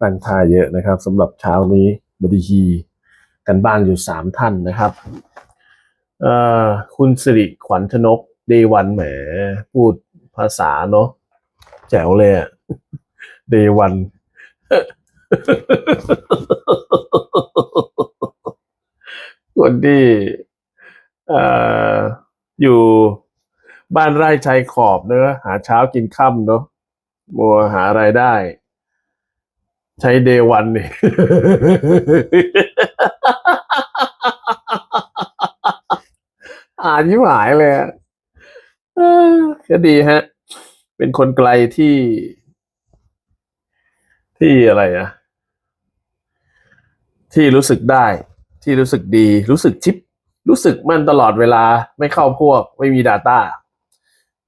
ตั้งท่าเยอะนะครับสำหรับเช้านี้บดีฮีกันบ้านอยู่สามท่านนะครับคุณสิริขวัญชนกเดวันแหม พูดภาษาเนาะแจ๋วเลยอะเดวันคนที่อยู่บ้านไร่ชายขอบเนอะหาเช้ากินค่ำเนอะ มัวหารายได้ ใช้เดวันนี่อ่านยิ่หายเลยก็ดีฮะ เป็นคนไกลที่ ที่อะไรอะที่รู้สึกได้ ที่รู้สึกดี รู้สึกชิป รู้สึกมั่นตลอดเวลา ไม่เข้าพวก ไม่มี Data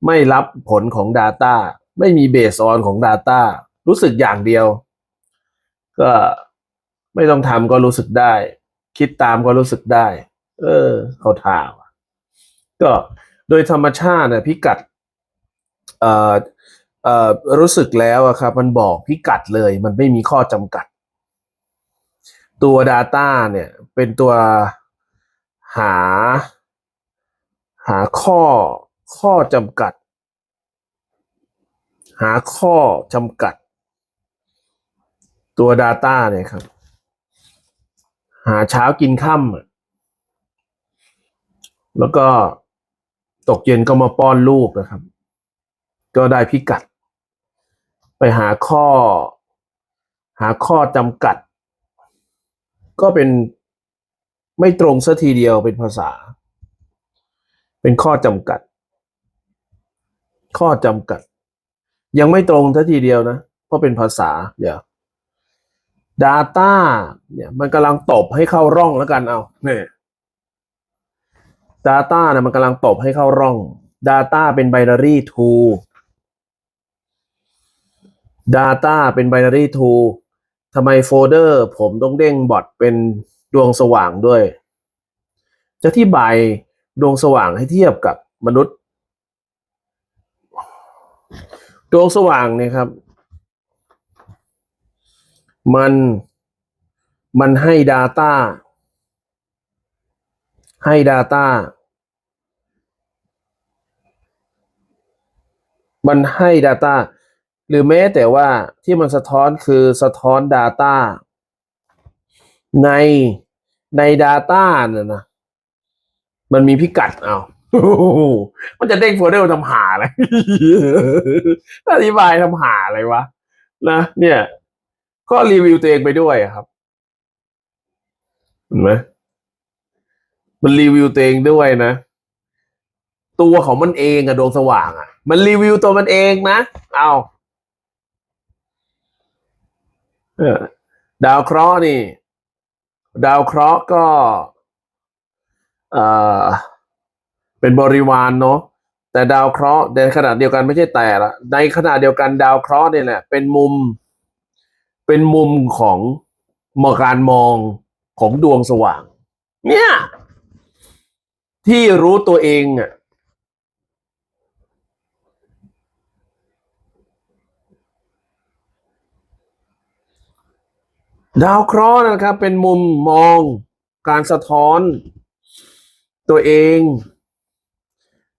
ไม่รับผลของ Data ไม่มีเบสออนของ Data รู้สึกอย่างเดียว ก็ไม่ต้องทำก็รู้สึกได้ คิดตามก็รู้สึกได้ เออ เขาทาว่ะก็โดยธรรมชาตินี่ยพิกัดเอ่อเอ่อรู้สึกแล้วอะครับ มันบอกพิกัดเลย มันไม่มีข้อจำกัด ตัว Data เนี่ย เป็นตัวหา หาข้อข้อจำกัด หาข้อจำกัด ตัว Data เนี่ยครับ หาเช้ากินค่ำแล้วก็ตกเย็นก็มาป้อนลูกนะครับ ก็ได้พิกัด ไปหาข้อ หาข้อจำกัด ก็เป็นไม่ตรงซะทีเดียวเป็นภาษา เป็นข้อจำกัด ข้อจำกัด ยังไม่ตรงซะทีเดียวนะ เพราะเป็นภาษาเดี๋ยว Data เนี่ยมันกำลังตบให้เข้าร่องแล้วกันเอาเนี่ย Data เนี่ยมันกำลังตบให้เข้าร่อง Data เป็น binary to Data เป็น binary to ทำไมโฟลเดอร์ ผมต้องเด้งบอทเป็นดวงสว่างด้วย จะที่บายดวงสว่างให้เทียบกับมนุษย์ ดวงสว่างเนี่ยครับ มันมันให้ Data ให้ Data มันให้ Data หรือแม้แต่ว่าที่มันสะท้อนคือสะท้อน Data ในใน Data น่ะนะ มันมีพิกัดเอา มันจะเด้งโฟลเดอร์ทำหาอะไรอธิบายทำหาอะไรวะนะเนี่ย ก็รีวิวตัวเองไปด้วยครับเห็นไหมมันรีวิวตัวเองด้วยนะ ตัวของมันเองอะดวงสว่างอะมันรีวิวตัวมันเองนะเอาดาวเคราะห์นี่ ดาวเคราะห์ก็ เอ่อ เป็นบริวารเนาะแต่ดาวเคราะห์ในขณะเดียวกันไม่ใช่แต่ละในขณะเดียวกันดาวเคราะห์เนี่ยแหละเป็นมุม เป็นมุมของมองการมองของดวงสว่าง เนี่ย ที่รู้ตัวเองอะดาวเคราะห์นะครับ เป็นมุมมองการสะท้อนตัวเอง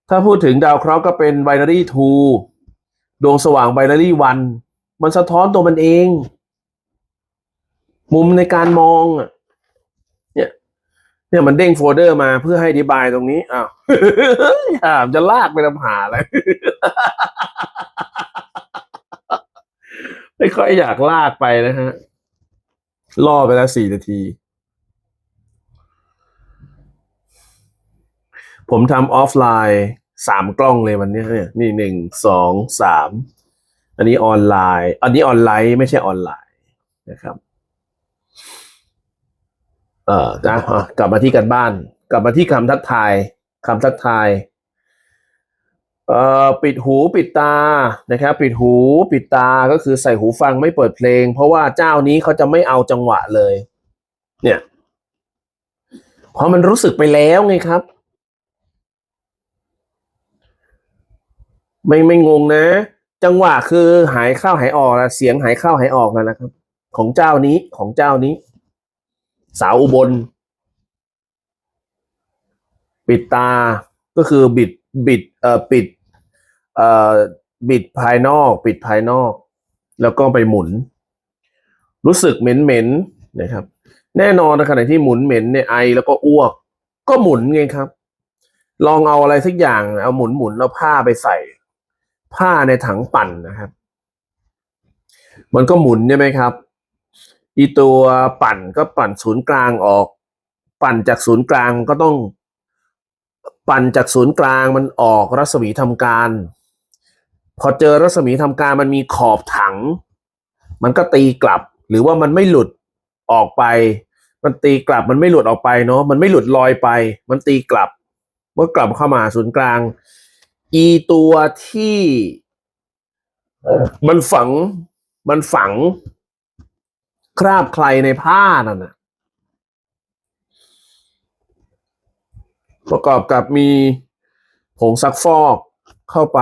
ถ้าพูดถึงดาวเคราะห์ก็เป็น binary 2 ดวงสว่าง binary 1 มันสะท้อนตัวมันเอง มุมในการมองอะเนี่ย เนี่ยมันเด้งโฟลเดอร์มาเพื่อให้อธิบายตรงนี้อ้าวถามจะลากไปทำหาอะไรไม่ค่อยอยากลากไปนะฮะล่อไปแล้วสี่นาที ผมทำออฟไลน์ สามกล้องเลยวันนี้เนี่ยนี่หนึ่งสองสามอันนี้ออนไลน์ อันนี้ออนไลน์ไม่ใช่ออนไลน์นะครับ เอ่อนะอะกลับมาที่กันบ้าน กลับมาที่คำทักทายคำทักทาย เอ่อปิดหูปิดตานะครับ ปิดหูปิดตาก็คือใส่หูฟังไม่เปิดเพลง เพราะว่าเจ้านี้เขาจะไม่เอาจังหวะเลย เนี่ยเพราะมันรู้สึกไปแล้วไงครับ ไม่ไม่งงนะ จังหวะคือหายเข้าหายออกแล้วเสียงหายเข้าหายออกนะครับ ของเจ้านี้ของเจ้านี้ สาวอุบล ปิดตาก็คือบิดบิดเอ่อปิดเอ่อบิดภายนอก ปิดภายนอก แล้วก็ไปหมุน รู้สึกเหม็นเหม็นนะครับ แน่นอนในขณะที่หมุนเหม็นเนี่ยไอแล้วก็อ้วก ก็หมุนไงครับ ลองเอาอะไรสักอย่างเอาหมุนหมุนแล้วผ้าไปใส่ ผ้าในถังปั่นนะครับ มันก็หมุนใช่ไหมครับ อีตัวปั่นก็ปั่นศูนย์กลางออก ปั่นจากศูนย์กลางก็ต้อง ปั่นจากศูนย์กลางมันออกรัศมีทำการ พอเจอรัศมีทำการมันมีขอบถัง มันก็ตีกลับ หรือว่ามันไม่หลุดออกไป มันตีกลับมันไม่หลุดออกไปเนาะมันไม่หลุดลอยไป มันตีกลับ เมื่อกลับเข้ามาศูนย์กลาง อีตัวที่มันฝังมันฝัง คราบใครในผ้านั่นนะประกอบกับมีผงซักฟอกเข้าไป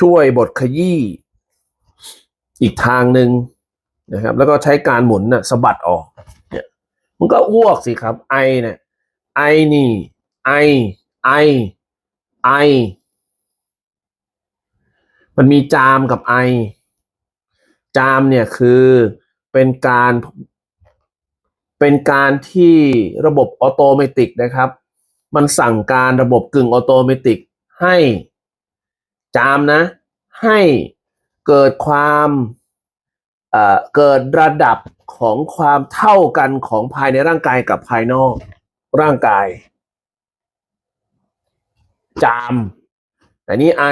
ช่วยบดขยี้อีกทางหนึ่งนะครับ แล้วก็ใช้การหมุนน่ะสะบัดออก เนี่ย มันก็อ้วกสิครับ ไอเนี่ยไอนี่ ไอ ไอ ไอ มันมีจามกับไอ จามเนี่ยคือเป็นการเป็นการที่ระบบออโตเมติกนะครับ มันสั่งการระบบกึ่งออโตเมติกให้จามนะ ให้เกิดความเอ่อเกิดระดับของความเท่ากันของภายในร่างกายกับภายนอกร่างกาย จาม แต่นี่ไอ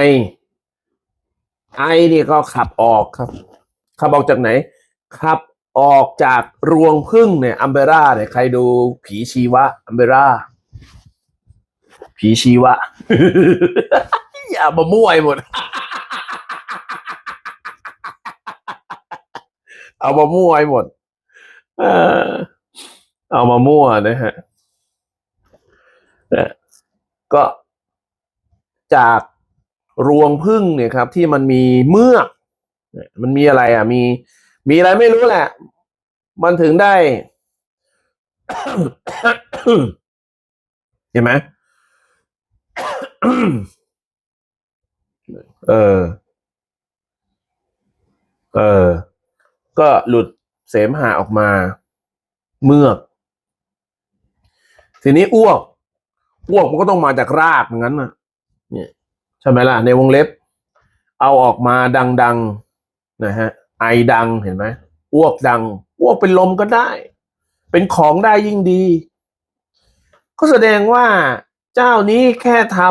ไอนี่ก็ขับออกครับ ขับออกจากไหน ขับออกจากรวงพึ่งเนี่ยอัมเบร่าเนี่ยใครดูผีชีวะอัมเบร่า ผีชีวะ อย่ามามั่วให้หมด เอามามั่วให้หมดเออเอามามั่วนะฮะนะก็ จากรวงพึ่งเนี่ยครับ ที่มันมีเมือกมันมีอะไรอะ มีมีอะไรไม่รู้แหละ มันถึงได้เห็นไหมเออ เออ ก็หลุดเสมหะออกมา เมือก ทีนี้อ้วก อ้วกมันก็ต้องมาจากรากอย่างนั้นนะ เนี่ยใช่ไหมล่ะ ในวงเล็บ เอาออกมาดังๆนะฮะไอดังเห็นไหมอ้วกดังอ้วกเป็นลมก็ได้ เป็นของได้ยิ่งดี ก็แสดงว่าเจ้านี้แค่ทำ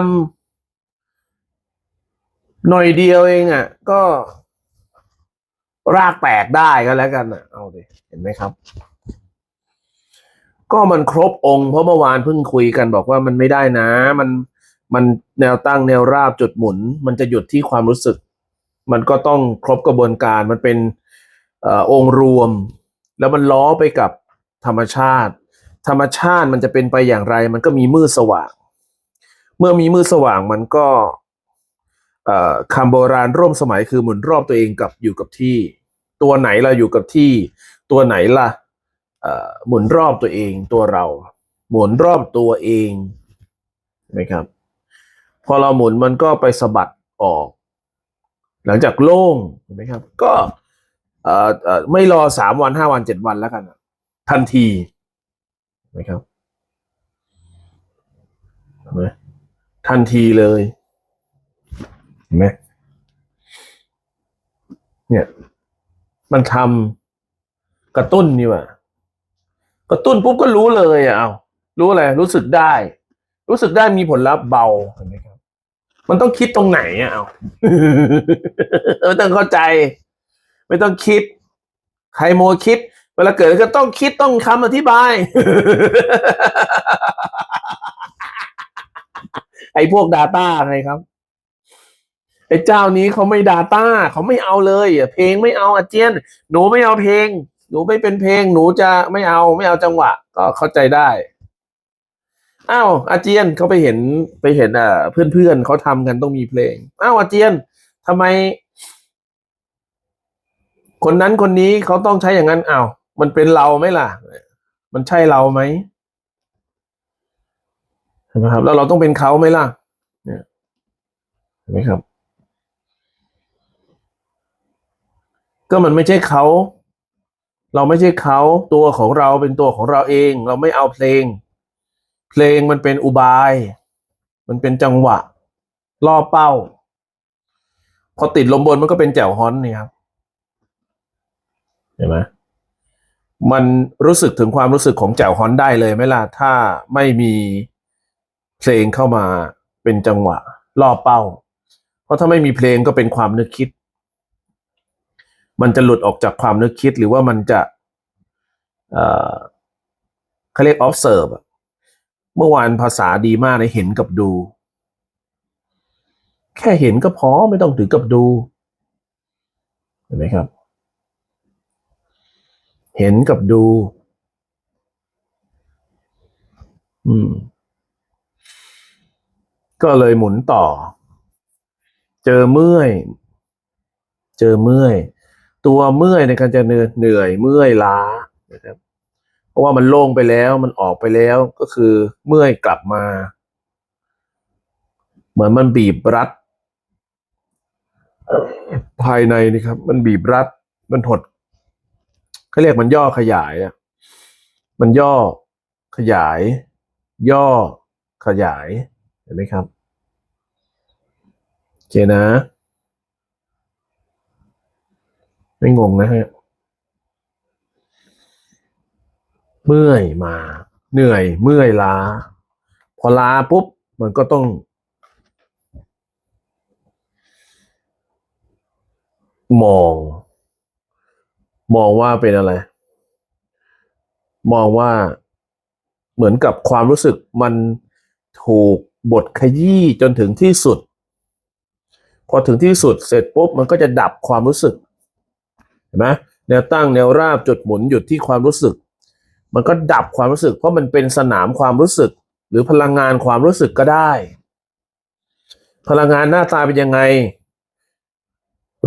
หน่อยเดียวเองอะ ก็รากแตกได้ก็แล้วกันอะ เอาดิเห็นไหมครับ ก็มันครบองค์เพราะเมื่อวานเพิ่งคุยกันบอกว่ามันไม่ได้นะ มัน มันแนวตั้งแนวราบจุดหมุน มันจะหยุดที่ความรู้สึก มันก็ต้องครบกระบวนการมันเป็นอองค์รวม แล้วมันล้อไปกับธรรมชาติ ธรรมชาติมันจะเป็นไปอย่างไร มันก็มีมืดสว่าง เมื่อมีมืดสว่างมันก็คำโบราณร่วมสมัยคือหมุนรอบตัวเองกับอยู่กับที่ ตัวไหนเราอยู่กับที่ ตัวไหนล่ะเอ่อหมุนรอบตัวเองตัวเรา หมุนรอบตัวเองนไหมครับ พอเราหมุนมันก็ไปสะบัดออก หลังจากโล่งเห็นไหมครับ ก็ไม่รอสามวันห้าวันเจ็ดวันแล้วกัน ทันทีเห็นไหมครับเห็นไหมทันทีเลยเห็นไหมเนี่ย มันทำกระตุ้นนี่ว่ากระตุ้นปุ๊บก็รู้เลยอะเอารู้อะไรรู้สึกได้ รู้สึกได้มีผลลัพธ์เบาเห็นไหมครับ มันต้องคิดตรงไหนอะเอาไม่ต้องเข้าใจ ไม่ต้องคิด ใครโมคิด เวลาเกิดก็ต้องคิดต้องคำอธิบาย ไอ้พวก Data ไงครับไอ้เจ้านี้เขาไม่ Data เขาไม่เอาเลยเพลงไม่เอาอาเจียน หนูไม่เอาเพลง หนูไม่เป็นเพลง หนูจะไม่เอาไม่เอาจังหวะ ก็เข้าใจได้ อ้าวอาเจียนเขาไปเห็นไปเห็นอ่าเพื่อนๆเขาทำกันต้องมีเพลงอ้าวอาเจียนทำไม คนนั้นคนนี้เขาต้องใช้อย่างนั้นอ้าวมันเป็นเราไหมล่ะ มันใช่เราไหมเห็นไหมครับ แล้วเราต้องเป็นเขาไหมล่ะเนี่ยเห็นไหมครับ ก็มันไม่ใช่เขาเราไม่ใช่เขาตัวของเราเป็นตัวของเราเอง เราไม่เอาเพลง เพลงมันเป็นอุบาย มันเป็นจังหวะ ล่อเป้า พอติดลมบนมันก็เป็นแจ่วฮอนนี่ครับเห็นไหมมันรู้สึกถึงความรู้สึกของแจ่วฮอนได้เลยไหมล่ะ ถ้าไม่มีเพลงเข้ามาเป็นจังหวะ ล่อเป้า เพราะถ้าไม่มีเพลงก็เป็นความนึกคิด มันจะหลุดออกจากความนึกคิดหรือว่ามันจะเขาเรียก observe เมื่อวานภาษาดีมากเลยเห็นกับดู แค่เห็นก็พอไม่ต้องถึงกับดู เห็นไหมครับ เห็นกับดู อืม ก็เลยหมุนต่อ เจอเมื่อย เจอเมื่อย ตัวเมื่อยในการจะเนื่อยเหนื่อยเมื่อยล้านะครับ เพราะว่ามันโล่งไปแล้วมันออกไปแล้วก็คือเมื่อยกลับมา เหมือนมันบีบรัด ภายในนี่ครับ มันบีบรัด มันหดเขาเรียกมันย่อขยายอะมันย่อขยาย ย่อขยายเห็นไหมครับโอเคนะ ไม่งงนะฮะ เมื่อยมา เหนื่อย เมื่อยล้า พอล้าปุ๊บ มันก็ต้อง มอง มองว่าเป็นอะไร มองว่าเหมือนกับความรู้สึกมันถูกบดขยี้จนถึงที่สุด พอถึงที่สุดเสร็จปุ๊บมันก็จะดับความรู้สึกเห็นไหมแนวตั้งแนวราบจุดหมุนหยุดที่ความรู้สึก มันก็ดับความรู้สึก เพราะมันเป็นสนามความรู้สึก หรือพลังงานความรู้สึกก็ได้ พลังงานหน้าตาเป็นยังไง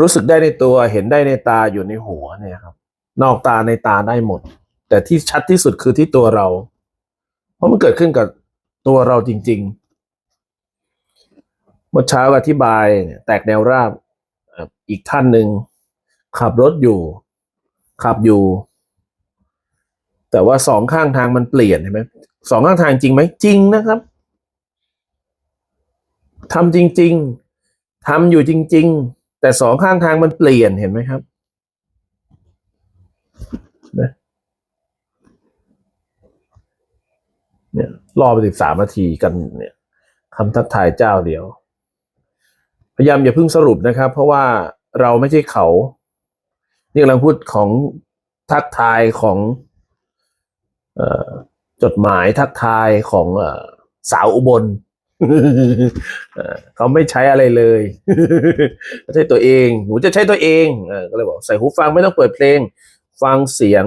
รู้สึกได้ในตัวเห็นได้ในตาอยู่ในหัวเนี่ยครับ นอกตาในตาได้หมด แต่ที่ชัดที่สุดคือที่ตัวเรา เพราะมันเกิดขึ้นกับตัวเราจริง ๆ เมื่อเช้าอธิบายแตกแนวราบอีกท่านหนึ่งขับรถอยู่ ขับอยู่ แต่ว่าสองข้างทางมันเปลี่ยนเห็นไหมสองข้างทางจริงไหมจริงนะครับทำจริง ๆทำอยู่จริง ๆ แต่สองข้างทางมันเปลี่ยนเห็นไหมครับนะเนี่ยรอไปสิบสามนาทีกันเนี่ยคำทักทายเจ้าเดียว พยายามอย่าเพิ่งสรุปนะครับ เพราะว่าเราไม่ใช่เขา นี่กำลังพูดของทักทายของ จดหมายทักทายของอสาวอุบลเขาไม่ใช้อะไรเลยใช้ตัวเอง หนูจะใช้ตัวเองเออก็เลยบอกใส่หูฟังไม่ต้องเปิดเพลง ฟังเสียง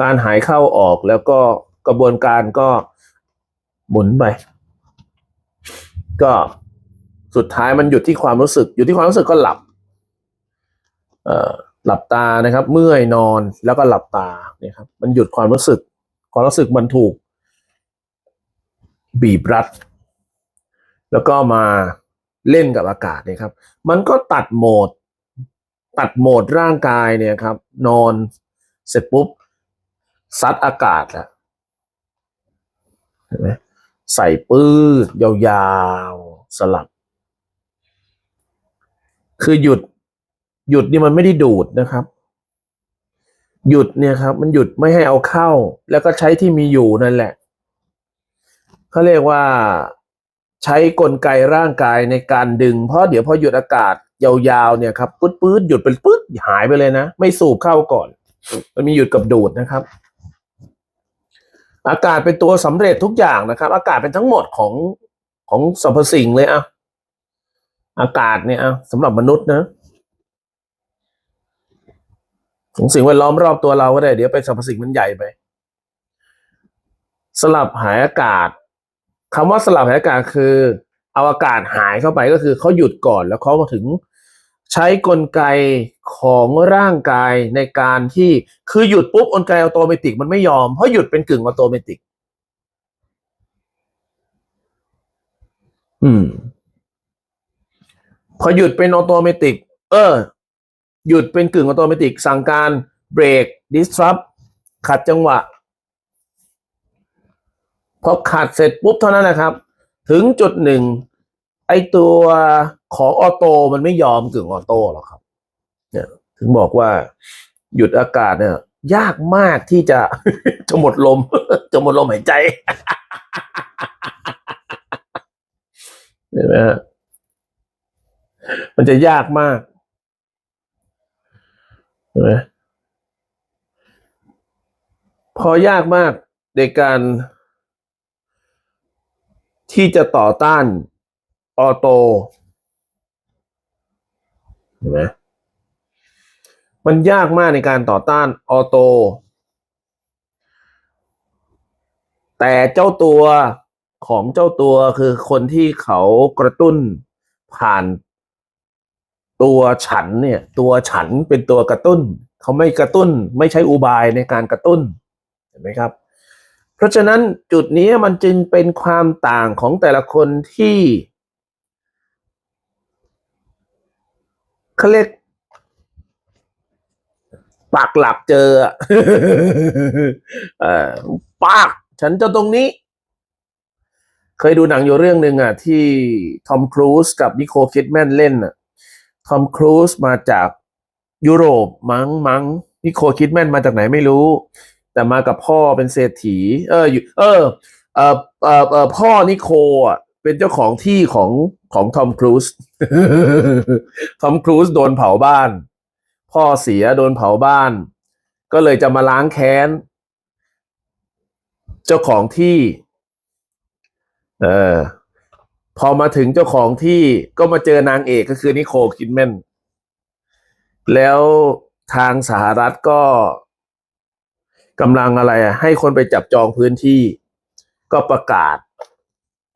การหายเข้าออกแล้วก็กระบวนการก็หมุนไป ก็สุดท้ายมันหยุดที่ความรู้สึก อยู่ที่ความรู้สึกก็หลับ เออ หลับตานะครับ เมื่อยนอนแล้วก็หลับตาเนี่ยครับ มันหยุดความรู้สึก ความรู้สึกมันถูก บีบรัด แล้วก็มาเล่นกับอากาศเนี่ยครับ มันก็ตัดโหมด ตัดโหมดร่างกายเนี่ยครับ นอนเสร็จปุ๊บซัดอากาศอะเห็นไหมใส่ปื้ดยาวๆสลับ คือหยุด หยุดนี่มันไม่ได้ดูดนะครับ หยุดเนี่ยครับ มันหยุดไม่ให้เอาเข้า แล้วก็ใช้ที่มีอยู่นั่นแหละเขาเรียกว่าใช้กลไกร่างกายในการดึง เพราะเดี๋ยวพอหยุดอากาศยาวๆเนี่ยครับปื๊ดปื๊ดหยุดเป็นปื๊ดหายไปเลยนะ ไม่สูบเข้าก่อน มันมีหยุดกับดูดนะครับ อากาศเป็นตัวสำเร็จทุกอย่างนะครับ อากาศเป็นทั้งหมดของของสรรพสิ่งเลยอะอากาศเนี่ยอะสำหรับมนุษย์นะ ของสิ่งแวดล้อมรอบตัวเราก็ได้ เดี๋ยวไปสรรพสิ่งมันใหญ่ไป สลับหายอากาศคำว่าสลับหายอากาศคือเอาอากาศหายเข้าไปก็คือเขาหยุดก่อนแล้วเขามาถึงใช้กลไกของร่างกายในการที่คือหยุดปุ๊บกลไกอัตโนมัติมันไม่ยอมเพราะหยุดเป็นกึ่งอัตโนมัติอืม พอหยุดเป็นออโตเมติกเออ หยุดเป็นกึ่งออโตเมติกสั่งการเบรก disrupt ขัดจังหวะ พอขัดเสร็จปุ๊บเท่านั้นนะครับ ถึงจุดหนึ่งไอตัวของออโตมันไม่ยอมกึ่งออโต้หรอกครับ เนี่ยถึงบอกว่าหยุดอากาศเนี่ย ยากมากที่จะจะหมดลม จะหมดลมหายใจเห็นไหมฮะมันจะยากมาก นไหมพอยากมากในการ ที่จะต่อต้านออโตเห็นไหมมันยากมากในการต่อต้านออโต แต่เจ้าตัวของเจ้าตัวคือคนที่เขากระตุ้นผ่าน ตัวฉันเนี่ยตัวฉันเป็นตัวกระตุ้น เขาไม่กระตุ้น ไม่ใช้อุบายในการกระตุ้นเห็นไหมครับ เพราะฉะนั้นจุดนี้มันจึงเป็นความต่างของแต่ละคนที่เขาเรียกปากหลักเจออะเออปาก ฉันจะตรงนี้ เคยดูหนังอยู่เรื่องหนึ่งอะ ที่ทอมครูซกับนิโคลคิดแมนเล่นอะ ทอมครูซมาจากยุโรปมั้งมั้งนิโคลคิดแมนมาจากไหนไม่รู้ แต่มากับพ่อเป็นเศรษฐี เอออยู่เออเออเออเออพ่อนิโคอะเป็นเจ้าของที่ของของทอมครูซทอมครูซโดนเผาบ้าน พ่อเสียโดนเผาบ้าน ก็เลยจะมาล้างแค้น เจ้าของที่ เออ พอมาถึงเจ้าของที่ก็มาเจอนางเอกก็คือนิโคลคิดแมนแล้วทางสหรัฐก็กำลังอะไรอะให้คนไปจับจองพื้นที่ ก็ประกาศ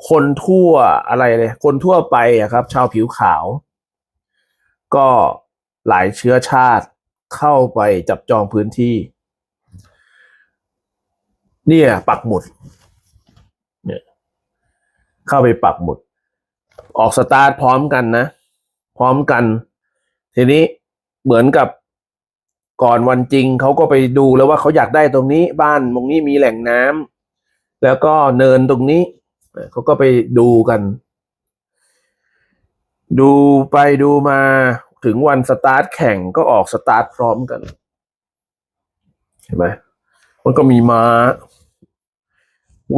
คนทั่วอะไรเลยคนทั่วไปอะครับ ชาวผิวขาว ก็หลายเชื้อชาติเข้าไปจับจองพื้นที่ เนี่ย ปักหมุด เนี่ย เข้าไปปักหมุด ออกสตาร์ทพร้อมกันนะ พร้อมกัน ทีนี้เหมือนกับก่อนวันจริงเขาก็ไปดูแล้วว่าเขาอยากได้ตรงนี้ บ้านตรงนี้มีแหล่งน้ำแล้วก็เนินตรงนี้เขาก็ไปดูกัน ดูไปดูมาถึงวันสตาร์ทแข่งก็ออกสตาร์ทพร้อมกันเห็นไหมมันก็มีม้า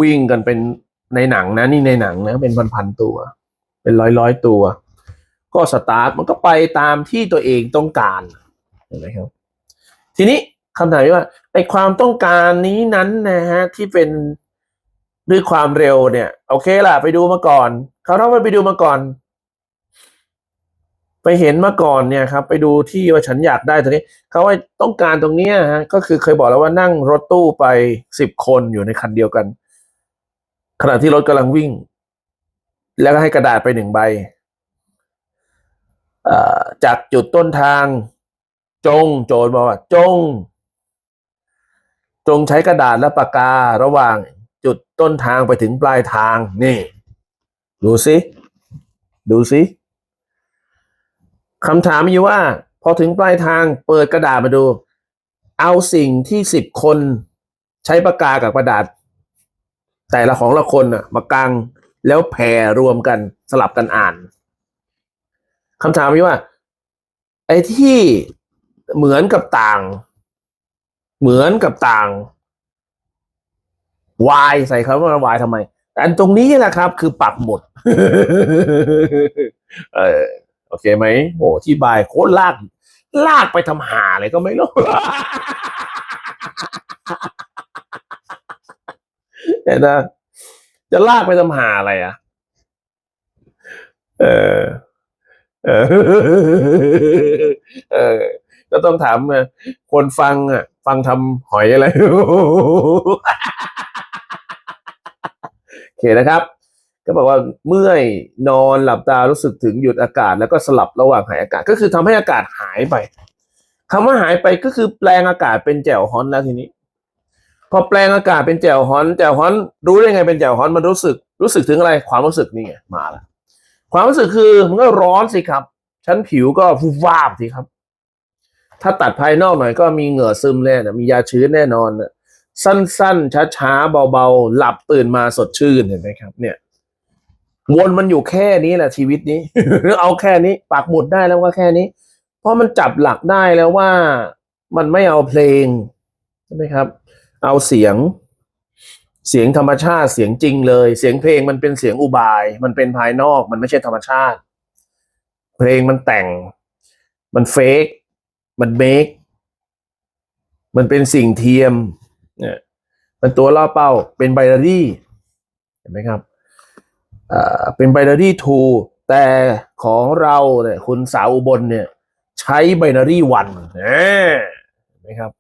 วิ่งกันเป็นในหนังนะ นี่ในหนังนะ เป็นพันๆตัว เป็นร้อยร้อยๆตัว ก็สตาร์ทมันก็ไปตามที่ตัวเองต้องการเห็นไหมครับ ทีนี้คำถามว่าไอความต้องการนี้นั้นนะฮะที่เป็นด้วยความเร็วเนี่ย โอเคล่ะ ไปดูมาก่อนเขาต้องไปดูมาก่อน ไปเห็นมาก่อนเนี่ยครับ ไปดูที่ว่าฉันอยากได้ตรงนี้เขาว่าต้องการตรงนี้ฮะก็คือเคยบอกแล้วว่านั่งรถตู้ไปสิบคนอยู่ในคันเดียวกัน ขณะที่รถกำลังวิ่ง แล้วก็ให้กระดาษไปหนึ่งใบจากจุดต้นทาง จงโจทย์บอกว่าจง จงใช้กระดาษและปากการะหว่างจุดต้นทางไปถึงปลายทางนี่ ดูสิดูสิคำถามอยู่ว่า พอถึงปลายทางเปิดกระดาษมาดู เอาสิ่งที่สิบคนใช้ปากกากับกระดาษ แต่ละของละคนน่ะมากาง แล้วแผ่รวมกันสลับกันอ่านคำถามมีว่า ไอ้ที่เหมือนกับต่าง เหมือนกับต่าง y ใส่คำว่า y ทำไม อันตรงนี้แหละครับ คือปักหมด เออโอเคไหมโอ้ที่บายโคตรลาก ลากไปทำหาอะไรก็ไม่รู้เห็นนะ จะลากไปทำหาอะไรอะ เออ เออ เออ ก็ต้องถามคนฟังอะ ฟังทำหอยอะไร โอเคนะครับ ก็บอกว่าเมื่อยนอนหลับตารู้สึกถึงหยุดอากาศ แล้วก็สลับระหว่างหายอากาศ ก็คือทำให้อากาศหายไปคำว่าหายไปก็คือแปลงอากาศเป็นแจ่วฮอนแล้วทีนี้ พอแปลงอากาศเป็นแจ่วฮอนแจ่วฮอนรู้ได้ไงเป็นแจ่วฮอนมันรู้สึกรู้สึกถึงอะไรความรู้สึกนี่ไงมาล้วความรู้สึกคือมันก็ร้อนสิครับ ชั้นผิวก็ฟูวาบสิครับ ถ้าตัดภายนอกหน่อยก็มีเหงื่อซึมเลยนะมียาชื้นแน่นอนนะสั้นๆ ช้าๆ เบาๆ หลับตื่นมาสดชื่นเห็นไหมครับ เนี่ย วนมันอยู่แค่นี้แหละชีวิตนี้เอาแค่นี้ปักหมุดได้แล้วว่าแค่นี้ เพราะมันจับหลักได้แล้วว่ามันไม่เอาเพลงใช่ไหมครับ เอาเสียง เสียงธรรมชาติเสียงจริงเลย เสียงเพลงมันเป็นเสียงอุบาย มันเป็นภายนอกมันไม่ใช่ธรรมชาติ เพลงมันแต่ง มันเฟกมันเมคมันเป็นสิ่งเทียมเนี่ยมันตัวล่อเป้าเป็นไบนารี่เห็นไหมครับอ่าเป็นไบนารี่ทูแต่ของเราเนี่ยคุณสาวอุบลเนี่ย ใช้ไบนารี่วันเห็นไหมครับ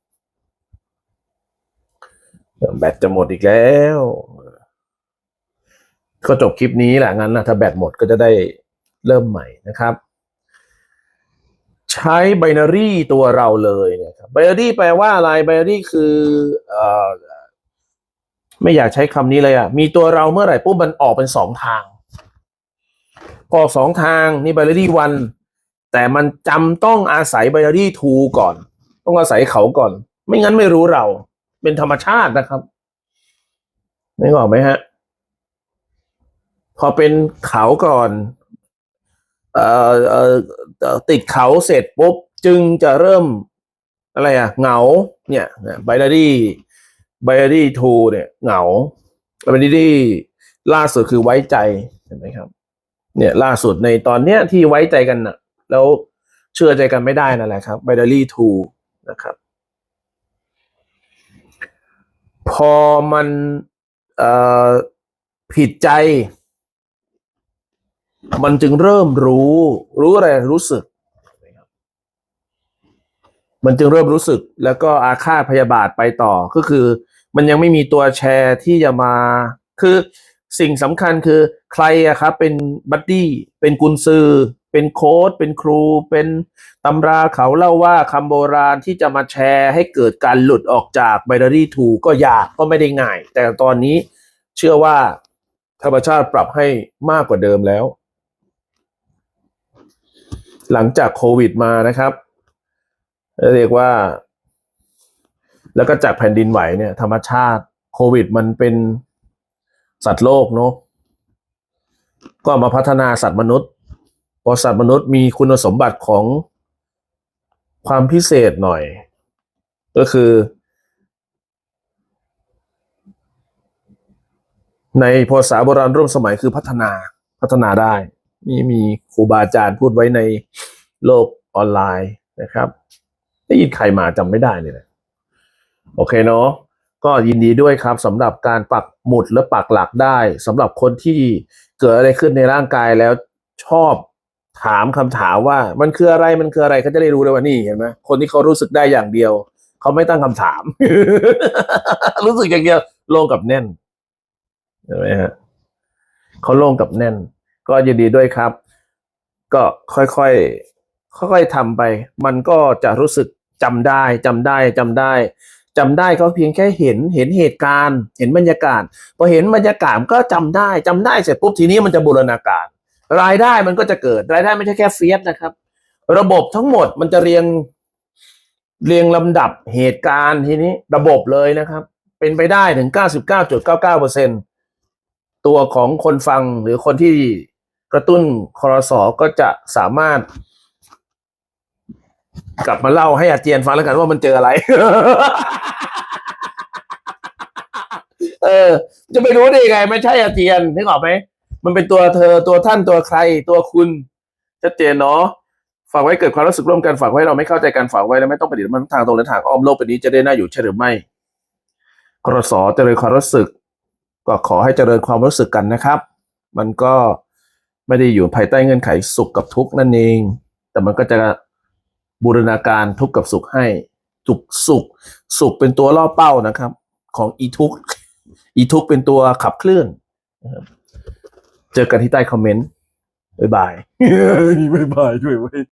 แบตจะหมดอีกแล้ว ก็จบคลิปนี้แหละงั้นนะถ้าแบตหมดก็จะได้เริ่มใหม่นะครับ ใช้ไบนารีตัวเราเลยนะครับไบนารีแปลว่าอะไรไบนารีคืออไม่อยากใช้คำนี้เลยอะ มีตัวเราเมื่อไหร่ปุ๊บมันออกเป็นสองทางพอออกสองทางนี่ไบนารีวันแต่มันจำต้องอาศัยไบนารีทูก่อน ต้องอาศัยเขาก่อน ไม่งั้นไม่รู้เรา เป็นธรรมชาตินะครับนึกออกไหมฮะ พอเป็นเขาก่อนเอ่อเอ่อติดเขาเสร็จปุ๊บ จึงจะเริ่มอะไรอะเหงา เนี่ยไบนารีไบนารีทูเนี่ย เหงาไบนารีล่าสุดคือไว้ใจเห็นไหมครับ เนี่ย ล่าสุดในตอนเนี้ยที่ไว้ใจกันนะแล้วเชื่อใจกันไม่ได้นั่นแหละครับไบนารีทูนะครับ พอมันผิดใจ มันจึงเริ่มรู้ รู้อะไรรู้สึก มันจึงเริ่มรู้สึก แล้วก็อาฆาตพยาบาทไปต่อก็คือ มันยังไม่มีตัวแชร์ที่จะมา คือ สิ่งสำคัญคือใครอะครับเป็นบัดดี้เป็นกุนซือ เป็นโค้ดเป็นครู เป็นตำราเขาเล่าว่าคำโบราณที่จะมาแชร์ให้เกิดการหลุดออกจากไบนารี่ทูก็ยากก็ไม่ได้ง่าย แต่ตอนนี้เชื่อว่าธรรมชาติปรับให้มากกว่าเดิมแล้ว หลังจากโควิดมานะครับ เรียกว่า แล้วก็จากแผ่นดินไหวเนี่ย ธรรมชาติโควิดมันเป็น สัตว์โลกเนาะก็มาพัฒนาสัตว์มนุษย์พอสัตว์มนุษย์มีคุณสมบัติของความพิเศษหน่อย ก็คือ ในภาษาโบราณร่วมสมัยคือพัฒนาพัฒนาได้นี่มีครูบาอาจารย์พูดไว้ในโลกออนไลน์นะครับ ได้ยินใครมาจำไม่ได้เนี่ยนะโอเคเนาะ ก็ยินดีด้วยครับสำหรับการปักหมุดและปักหลักได้สำหรับคนที่เกิดอะไรขึ้นในร่างกายแล้วชอบถามคำถามว่ามันคืออะไรมันคืออะไรเขาจะได้รู้เลยว่านี่เห็นไหมคนที่เขารู้สึกได้อย่างเดียว เขาไม่ตั้งคำถาม รู้สึกอย่างเดียวโล่งกับแน่นเห็นไหมฮะเขาโล่งกับแน่น ก็ยินดีด้วยครับ ก็ค่อยๆค่อยๆทำไป มันก็จะรู้สึกจำได้จำได้จำได้ จำได้ก็เพียงแค่เห็นเห็นเหตุการณ์ เห็นบรรยากาศพอเห็นบรรยากาศก็จำได้จำได้เสร็จปุ๊บทีนี้มันจะบูรณาการ รายได้มันก็จะเกิดรายได้ไม่ใช่แค่เฟียสนะครับ ระบบทั้งหมดมันจะเรียงเรียงลำดับเหตุการณ์ทีนี้ระบบเลยนะครับ เป็นไปได้ถึง 99.99%ตัวของคนฟังหรือคนที่กระตุ้นคอรสอก็จะสามารถ กลับมาเล่าให้อาเจียนฟังแล้วกันว่ามันเจออะไร เออ จะไปรู้ได้ยังไง ไม่ใช่อาเจียนนึกออกไหมมันเป็นตัวเธอตัวท่านตัวใคร ตัวคุณชัดเจนเนาะฝากไว้เกิดความรู้สึกร่วมกันฝากไว้เราไม่เข้าใจกันฝากไว้แล้วไม่ต้องปฏิบัติมันทางตรงและทางอ้อมโลกไปนี้จะได้น่าอยู่ใช่หรือไม่กรสอเจริญความรู้สึก ก็ขอให้เจริญความรู้สึกกันนะครับ มันก็ไม่ได้อยู่ภายใต้เงื่อนไขสุขกับทุกข์นั่นเอง แต่มันก็จะ บูรณาการทุกข์กับสุขให้สุขสุข สุขเป็นตัวล่อเป้านะครับ ของอีทุกอีทุกเป็นตัวขับเคลื่อนนะครับเจอกันที่ใต้คอมเมนต์บ๊ายบายบ๊ายบายด้วยเว้ย